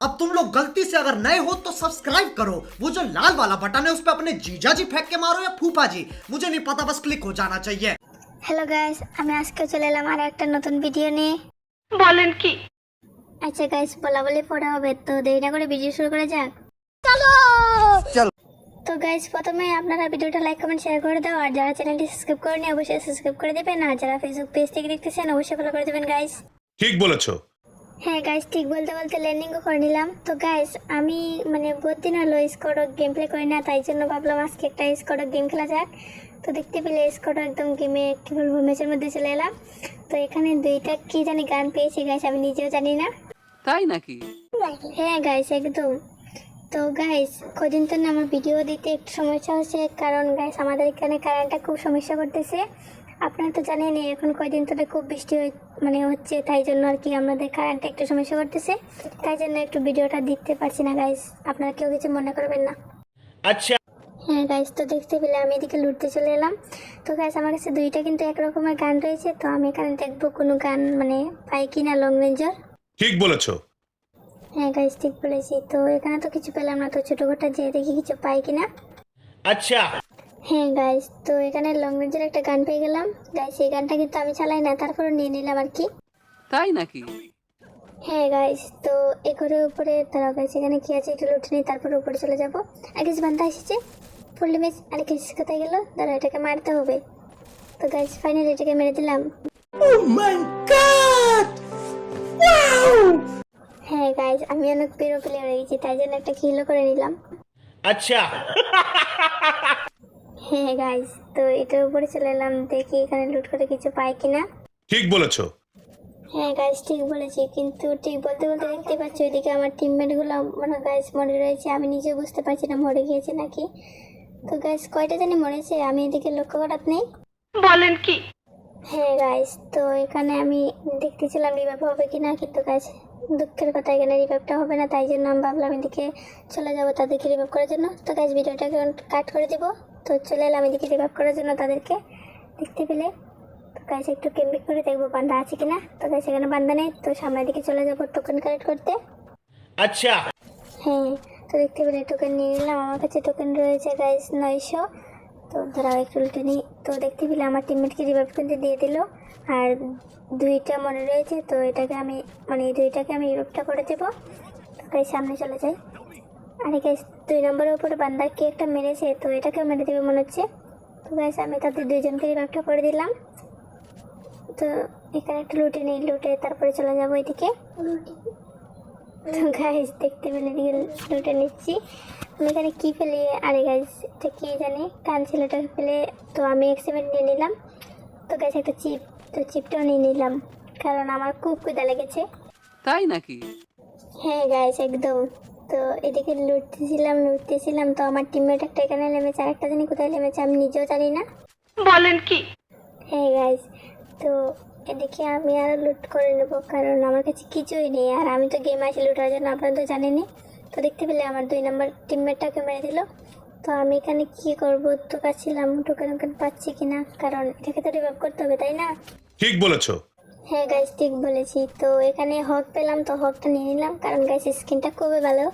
अब तुम लोग गलती से अगर नए हो तो सब्सक्राइब करो वो जो लाल वाला बटन है उस पर अपने जीजा जी फेंक के मारो या फूफा जी मुझे नहीं पता बस क्लिक हो जाना चाहिए হ্যালো গাইস আমি আজকে চলে এলাম আর একটা নতুন ভিডিও নিয়ে বলেন কি আচ্ছা গাইস বলা বলে পড়া হবে তো দেরি না করে ভিডিও শুরু করা যাক তো গাইস প্রথমে আপনারা ভিডিওটা লাইক কমেন্ট শেয়ার করে দাও আর যারা চ্যানেলটি সাবস্ক্রাইব করেনি অবশ্যই সাবস্ক্রাইব করে দেবেন আর যারা ফেসবুক পেজ থেকে দেখতেছেন অবশ্যই ফলো করে দেবেন গাইস ঠিক বলেছো হ্যাঁ গাইস ঠিক বলতে বলতে ল্যান্ডিংও করে নিলাম। তো গাইস আমি মানে বহুত দিন হলো স্কোডক গেম প্লে করি না তাই জন্য ভাবলাম আজকে একটা স্কোডক গেম খেলা যাক। তো দেখতে পেলে স্কোডক একদম গেমে কি বলব ম্যাচের মধ্যে চলে এলাম। তো এখানে দুইটা কি জানি গান পেয়েছি গাইস আমি নিজেও জানি না। তাই নাকি? হ্যাঁ গাইস একদম। তো গাইস কদিন তো না আমার ভিডিও দিতে একটু সমস্যা হচ্ছে কারণ গাইস আমাদের এখানে কারেন্টটা খুব সমস্যা করতেছে। আপনারা তো জানেনই এখন কয়দিন ধরে খুব বৃষ্টি মানে হচ্ছে তাই জন্য আর কি আমাদের কারেন্টটা একটু সমস্যা করতেছে। তাই জন্য একটু ভিডিওটা দিতে পারছি না গাইস আপনারা কেউ কিছু মনে করবেন না। আচ্ছা। হ্যাঁ গাইস তো দেখতে পেলে আমি এদিকে লুটতে চলে এলাম। তো গাইস আমার কাছে দুইটা কিন্তু এক রকমের গান রয়েছে। তো আমি এখানে দেখব কোনো গান মানে পাই কি না লং রেঞ্জার ঠিক বলেছ। হ্যাঁ গাইস ঠিক বলেছি। তো এখানে তো কিছু পেলাম না তো ছোটো গোটা যেয়ে দেখি কিছু পাই কিনা। আচ্ছা। হ্যাঁ গাইস তো এখানে লং রেঞ্জের একটা গান পেয়ে গেলাম। গাইস এই গানটা কিন্তু আমি চালাই না তারপরে নিয়ে নিলাম আর কি। তাই নাকি? হ্যাঁ গাইস তো এ ঘরের উপরে তারা গাইস এখানে কি আছে? একটু লুটে নিই তারপরে উপরে চলে যাব। আর কিছু বান্ধা এসেছে ফুললি মেস আর কিছু কোথায় গেল? দাঁড়া এটাকে মারতে হবে। তো গাইস ফাইনালি এটাকে মেরে দিলাম। হ্যাঁ গাইস আমি অনেক প্রিয় প্লেয়ার হয়ে গেছি তাই জন্য একটা কিলো করে নিলাম। আচ্ছা। হ্যাঁ গাইস তো এটার উপরে চলে এলাম। দেখি এখানে লুট করে কিছু পাই কিনা। ঠিক বলেছ। হ্যাঁ গাইস ঠিক বলেছি। কিন্তু ঠিক বলতে বলতে দেখতে পাচ্ছি ওইদিকে আমার টিমমেটগুলো মানে গাইস মরে রয়েছে। আমি নিজেও বুঝতে পারছি না মরে গিয়েছে নাকি। তো গাইস কয়টা জানি মরেছে? আমি এদিকে লক্ষ্য করাত নেই। বলেন কি? হ্যাঁ গাইস তো এখানে আমি দেখতেছিলাম রিভাইভ হবে কিনা কিন্তু গাইস দুঃখের কথা এখানে রিভাইভটা হবে না। তাই জন্য আমি ভাবলাম এদিকে চলে যাব তাদেরকে রিভাইভ করার জন্য। তো গাইস ভিডিওটাকে কাট করে দিব। তো চলে এলাম এদিকে রিভাইভ করার জন্য তাদেরকে। দেখতে পেলে। তো গাইস একটু কেম্বিক করে দেখব বান্ধা আছে কিনা। তো গাইস এখানে বান্ধা নেই। তো সামনের দিকে চলে যাব টোকেন কালেক্ট করতে। আচ্ছা। হ্যাঁ তো দেখতে পেলে টোকেন নিয়ে নিলাম। আমার কাছে টোকেন রয়েছে গাইস নয়শো। তো ধরাও একটু উল্টে নিই। তো দেখতে পেলে আমার টিমমেটকে রিভাইভ কিন্তু দিয়ে দিল। আর দুইটা মনে রয়েছে। তো এটাকে আমি মানে এই দুইটাকে আমি রিভাইভটা করে দেবো। তো গাইস সামনে চলে যাই। আরে গাইস দুই নম্বরের উপরে বান্দা কে একটা মেরেছে তো এটাকে মেরে দেবে মনে হচ্ছে। তো গাইস আমি তাদের দুইজনকে রিভাইভটা করে দিলাম। তো এখানে একটু লুটে নিই লুটে তারপরে চলে যাব এদিকে। তো গাইস দেখতে পেলে এদিকে লুটে নিচ্ছি। আমি এখানে কী ফেলি আরে গাইস এটা কি জানি? কান ছেলেটাকে ফেলে তো আমি এক্সিমেন্ট নিয়ে নিলাম। তো গাইস একটা চিপ তো চিপটাও নিয়ে নিলাম কারণ আমার খুব কুদা লেগেছে। তাই নাকি? হ্যাঁ গাইস একদম। তো এদিকে লুটতেছিলাম লুটতেছিলাম। তো আমার টিমমেট একটা এখানে নেমেছে আর একটা জানি কোথায় নেমেছে আমি নিজেও জানি না। বলেন কি? হ্যাঁ গাইস তো এদিকে আমি আর লুট করে নেব কারণ আমার কাছে কিছুই নেই। আর আমি তো গেম আসি লুটার জন্য আপনারা তো জানেনই। তো দেখতে পেলে আমার দুই নম্বর টিমমেটটাকে মেরে দিল। তো আমি এখানে কি করব? তো পাচ্ছিলাম টোকেন পাচ্ছি কিনা? কারণ এটাকে তো রিভাইভ করতে হবে তাই না? ঠিক বলেছ। হ্যাঁ গাইস ঠিক বলেছি। তো এখানে হক পেলাম তো হকটা নিয়ে নিলাম। কারণ গাইস স্কিনটা খুবই ভালো।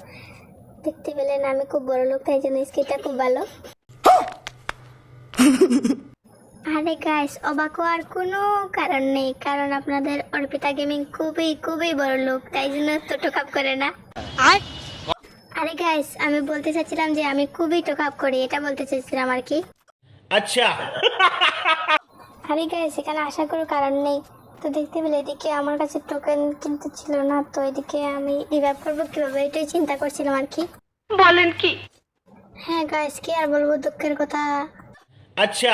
দেখতে পেলেন আমি খুব বড় লোক তাই জন্য স্কিনটা খুব ভালো। আরে গাইস অবাক হওয়ার কোনো কারণ নেই কারণ আপনাদের অর্পিতা গেমিং খুবই খুবই বড় লোক তাই জন্য তো টোকাপ করে না। আরে গাইস আমি বলতে চাচ্ছিলাম যে আমি খুবই টোকাপ করি এটা বলতে চাচ্ছিলাম আর কি। আচ্ছা। আরে গাইস এখানে আশা করার কারণ নেই। তো দেখতে পেলে এদিকে আমার কাছে টোকেন কিন্তু ছিল না তো এদিকে আমি রিভাইভ করব কীভাবে এটাই চিন্তা করছিলাম আর কি। বলেন কি? হ্যাঁ গাইস কি আর বলব দুঃখের কথা? আচ্ছা।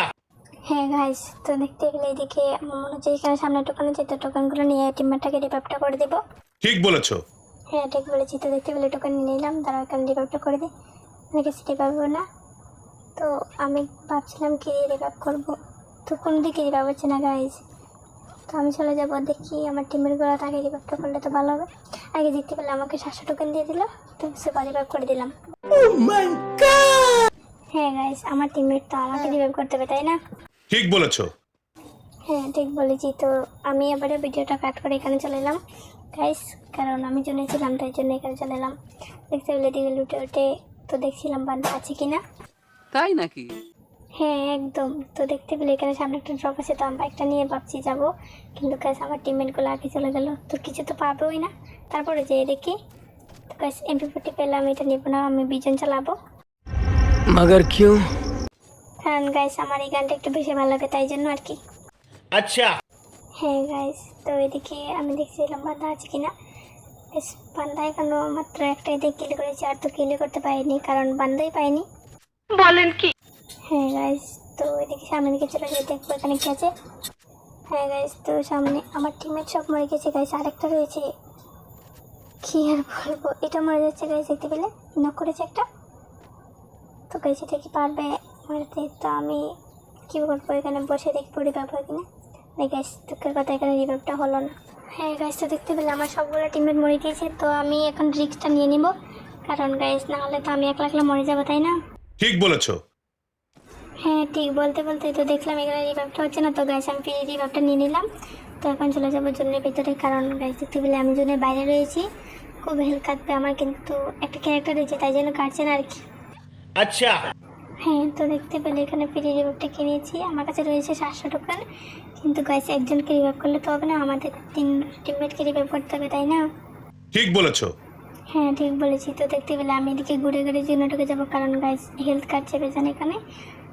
হ্যাঁ গাইস তো দেখতে পেলে এদিকে আমার মনে হচ্ছে এখানে সামনে টোকেন আছে তো টোকেনগুলো নিয়ে টিমমেটটাকে রিভাইভটা করে দেবো। ঠিক বলেছ। হ্যাঁ ঠিক বলেছি তো দেখতে পেলে টোকেন নিয়ে নিলাম তারা এখানে রিভাইভটা করে দিই। অনেকে সিটি পাবো না। তো আমি ভাবছিলাম কি রিভাইভ করব। তো কোন দিকে রিভাইভ হচ্ছে না গাইজ তো আমি চলে যাব দেখি আমার টিমের গোড়া তাকে রিভাইভটা করলে তো ভালো হবে। আগে দেখতে পেলে আমাকে সাতশো টোকেন দিয়ে দিল তো সুপার রিভাইভ করে দিলাম। হ্যাঁ গাইজ আমার টিমমেট তো আমাকে রিভাইভ করতে হবে তাই না? ঠিক বলেছ। হ্যাঁ ঠিক বলেছি তো আমি এবারে ভিডিওটা কাট করে এখানে চলে এলাম। গাইস কারণ আমি জন্যছিলাম তাই জন্য এখানে চলে এলাম। দেখতে পেলে দিকে লুটে উঠে তো দেখছিলাম বান্ধা আছে কিনা। তাই নাকি? হ্যাঁ একদম। তো দেখতে পেলে এখানে সামনে একটা ড্রপ আছে তো আমরা একটা নিয়ে ভাবছি যাব। কিন্তু কাজ আমার টিমমেটগুলো আগে চলে গেল। তো কিছু তো পাবোই না। তারপরে যেয়ে দেখি। তো কাজ এমপি ফোর্টি পেলাম এটা নেব না আমি বিজন চালাবো। মাগার কিউ? কারণ গাইস আমার এই গানটা একটু বেশি ভালো লাগে তাই জন্য আর কি। আচ্ছা। হ্যাঁ গাইস তো এদিকে আমি দেখছিলাম বাঁধা আছে কিনা। বেশ বান্দায় কেন মাত্র একটাই দিয়ে কিলে করেছি আর তো কিল করতে পারিনি কারণ বান্দাই পাইনি বলেন কি? হ্যাঁ তো দেখব এখানে কি হ্যাঁ সামনে আমার টিমের সব মরে গেছে আরেকটা রয়েছে। আর বলব, এটা মরে যাচ্ছে দেখতে পেলে? একটা। তো কি পারবে তো আমি কি করব এখানে বসে দেখি পড়ে পাবো কিনা গাইস দুঃখের কথা, এখানে রিভাইভটা হলো না। হ্যাঁ গাইস তো দেখতে পেলে আমার সবগুলো টিমমেট মরে গিয়েছে, তো আমি এখন রিস্কটা নিয়ে নিব। কারণ গাইস না হলে তো আমি একলা একলা মরে যাব, তাই না? ঠিক বলেছ। হ্যাঁ ঠিক বলতে বলতে তো দেখলাম এখানে রিভাইভটা হচ্ছে না। তো গাইস আমি ফিরে রিভাইভটা নিয়ে নিলাম। তো এখন চলে যাব জুনের ভিতরে। কারণ গাইস দেখতে পেলে আমি জুনের বাইরে রয়েছি। খুব হেল্প কাটবে আমার কিন্তু একটা ক্যারেক্টার রয়েছে তাই জন্য কাটছে না আর কি। আচ্ছা। হ্যাঁ তো দেখতে পেলে এখানে ফ্রি রিভাইভটা কিনেছি আমার কাছে রয়েছে সাতশো টোকেন কিন্তু গাইস একজনকে রিভাইভ করলে তো হবে না আমাদের তিন টিমমেটকে রিভাইভ করতে হবে তাই না? ঠিক বলেছ। হ্যাঁ ঠিক বলেছি। তো দেখতে পেলে আমি এদিকে ঘুরে ঘুরে জুনোটাকে যাব। কারণ গাইস হেলথ কার্ড চেপেছেন এখানে।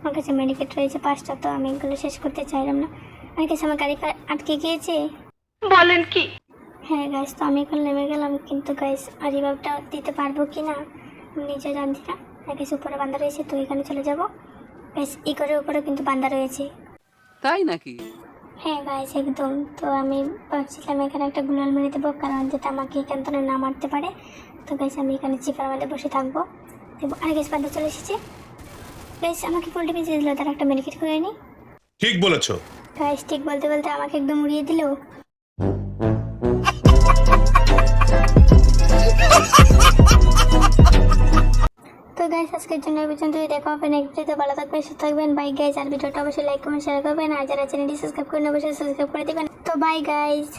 আমার কাছে মেডিকেট রয়েছে পাঁচটা তো আমি এগুলো শেষ করতে চাইলাম না। আমার কাছে আমার গাড়ি আটকে গিয়েছে। বলেন কি? হ্যাঁ গাইস তো আমি এখন নেমে গেলাম কিন্তু গাইস আর রিভাবটা দিতে পারব কি না আমি নিজে জানছি না। আর কিছু উপরে বান্ধা রয়েছে তো এখানে চলে যাব। গাইস ই করে উপরে কিন্তু বান্ধা রয়েছে। তাই নাকি? হ্যাঁ গাইস একদম। তো আমি ভাবছিলাম এখানে একটা গুলাল মেরে দেবো কারণ যাতে আমাকে এখান থেকে না মারতে পারে। তো গাইস আমি এখানে চিপার মধ্যে বসে থাকব। আর গাইস বান্ধা চলে এসেছে। গাইস আমাকে পোল্ট্রি পিস দিল? তার একটা মেডিকেট করে নি। ঠিক বলেছ। গাইস ঠিক বলতে বলতে আমাকে একদম উড়িয়ে দিল। তো গাইস আজকের জন্য এই পর্যন্ত দেখা হবে নেক্সট ভিডিওতে ভালো থাকবেন সুস্থ থাকবেন। বাই গাইস আর ভিডিওটা অবশ্যই লাইক কমেন্ট শেয়ার করবেন। আর যারা চ্যানেলটি সাবস্ক্রাইব করেন অবশ্যই সাবস্ক্রাইব করে দিবেন। তো বাই গাইস